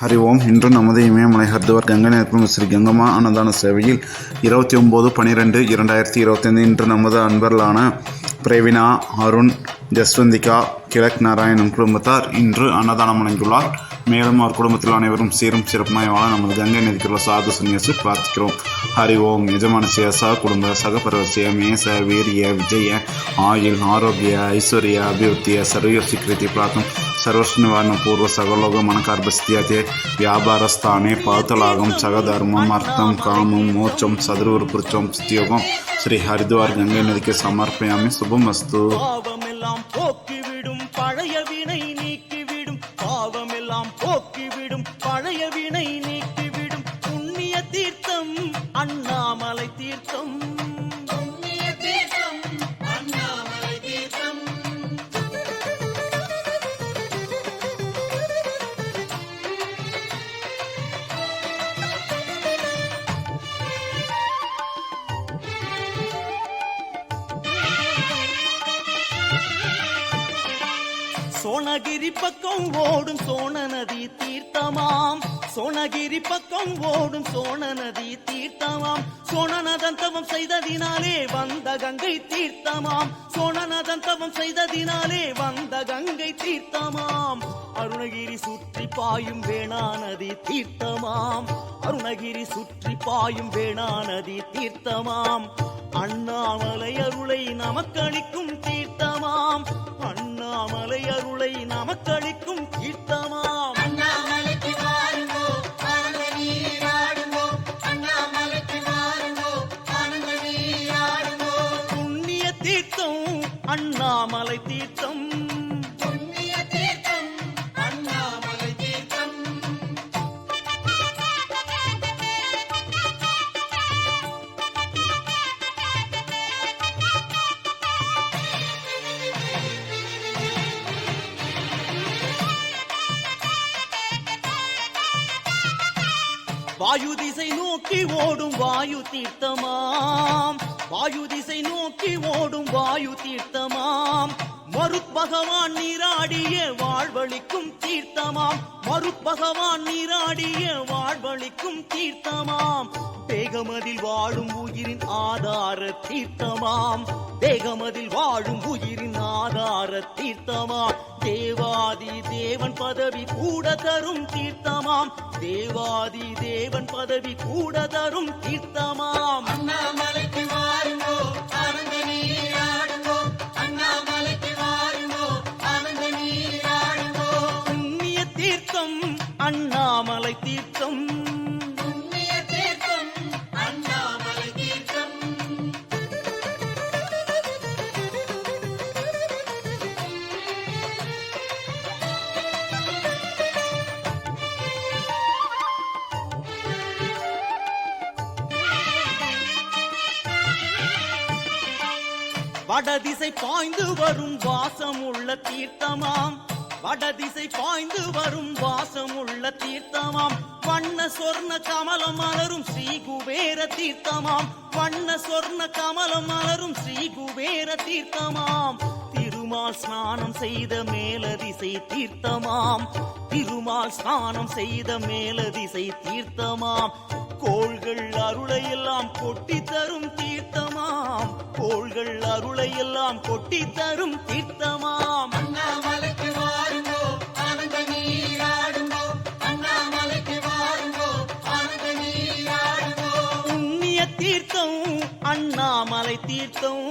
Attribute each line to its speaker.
Speaker 1: ஹரி ஓம் இன்று நமது இமயமலை ஹர்துவார் கங்கை நேர்பம் ஸ்ரீ கங்கம்மா அன்னதான சேவையில் இருபத்தி ஒம்பது பன்னிரெண்டு இரண்டாயிரத்தி இருபத்தைந்து இன்று நமது அன்பர்களான பிரேவினா அருண் ஜஸ்வந்திகா கிழக் நாராயணன் குடும்பத்தார் இன்று அன்னதானம் அடைந்துள்ளார் மேலும் அவர் குடும்பத்தில் அனைவரும் சீரும் சிறப்புமாய் வாழ நமது கங்கை நதிக்குள்ள சாது சன்னியாசி பிரார்த்திக்கிறோம். ஹரி ஓம் நிஜமான சேசா குடும்ப சகபரவசிய மேச வீரிய விஜய ஆயுள் ஆரோக்கிய ஐஸ்வர்யா அபிவிருத்திய சர்வ சீக்கிரத்தை பிரார்த்தம். ಸರ್ವಶ್ನವನ್ನು ಪೂರ್ವ ಸಗಲೋಗ ಮನಕಾರ್ಭಸ್ಥ್ಯತೆ ವ್ಯಾಪಾರಸ್ಥಾನೆ ಪಾತಲಾಗಂ
Speaker 2: ಸಗಧರ್ಮಂ ಅರ್ಥಂ ಕಾಮಂ ಮೋಚಂ ಸದೃವೃಪೃಚಂ ಸ್ಥ್ಯೋಗಂ ಶ್ರೀ ಹರಿದ್ವಾರ್ ಗಂಗೆ ನದಿಗೆ ಸಮರ್ಪಯಾಮಿ ಶುಭಮಸ್ತು சோனகிரி பக்கம் ஓடும் சோன நதி தீர்த்தமாம். சோனகிரி பக்கம் ஓடும் சோன நதி தீர்த்தமாம். சோனநதன் தவம் செய்ததினாலே வந்த கங்கை தீர்த்தமாம். சோனநதன் தவம் செய்ததினாலே வந்த கங்கை தீர்த்தமாம். அருணகிரி சுற்றி பாயும் வேணா நதி தீர்த்தமாம். அருணகிரி சுற்றி பாயும் வேணா நதி தீர்த்தமாம். அண்ணாமலை அருளை நமக்களிக்கும் தீர்த்தமாம். அண்ணாமலை அருளை நமக்களிக்கும் தீர்த்தமாம். புண்ணிய தீர்த்தம் அண்ணாமலை தீர்த்தம் வாயு திசை நோக்கி ஓடும் வாயு தீர்த்தமாம். வாயு திசை நோக்கி ஓடும் வாயு தீர்த்தமாம். மருட்பகவான் நீராடிய வாழ்வழிக்கும் தீர்த்தமாம். மருட்பகவான் நீராடிய வாழ்வழிக்கும் தீர்த்தமாம். தேகமதில் வாழும் உயிரின் ஆதார தீர்த்தமாம். தேகமதில் வாழும் உயிரின் ஆதார தீர்த்தமாம். தேவாதி தேவன் பதவி கூட தரும் தீர்த்தமாம். தேவாதி தேவன் பதவி கூட தரும் தீர்த்தமாம். அண்ணாமலைக்கு வாருங்கோ ஆனந்த வடதிசை பாய்ந்து வரும் வாசம் உள்ள தீர்த்தமாம். வடதிசை பாய்ந்து வரும் வாசம் உள்ள தீர்த்தமாம். வண்ண சொர்ண கமலம் மலரும் ஸ்ரீ குபேர தீர்த்தமாம். வண்ண சொர்ண கமலம் மலரும் ஸ்ரீ குபேர தீர்த்தமாம். திருமால் ஸ்நானம் செய்த மேலதிசை தீர்த்தமாம். திருமால் ஸ்நானம் செய்த மேலதிசை தீர்த்தமாம். கோள்கள் அருளை எல்லாம் கொட்டி தரும் தீர்த்தமாம். கோள்கள் அருளை எல்லாம் கொட்டி தரும் தீர்த்தமாம். அண்ணாமலைக்கு வாருங்கோ ஆனந்த நீராடுங்கோ அண்ணாமலைக்கு வாருங்கோ ஆனந்த நீராடுங்கோ புண்ணிய தீர்த்தம் அண்ணாமலை தீர்த்தம்.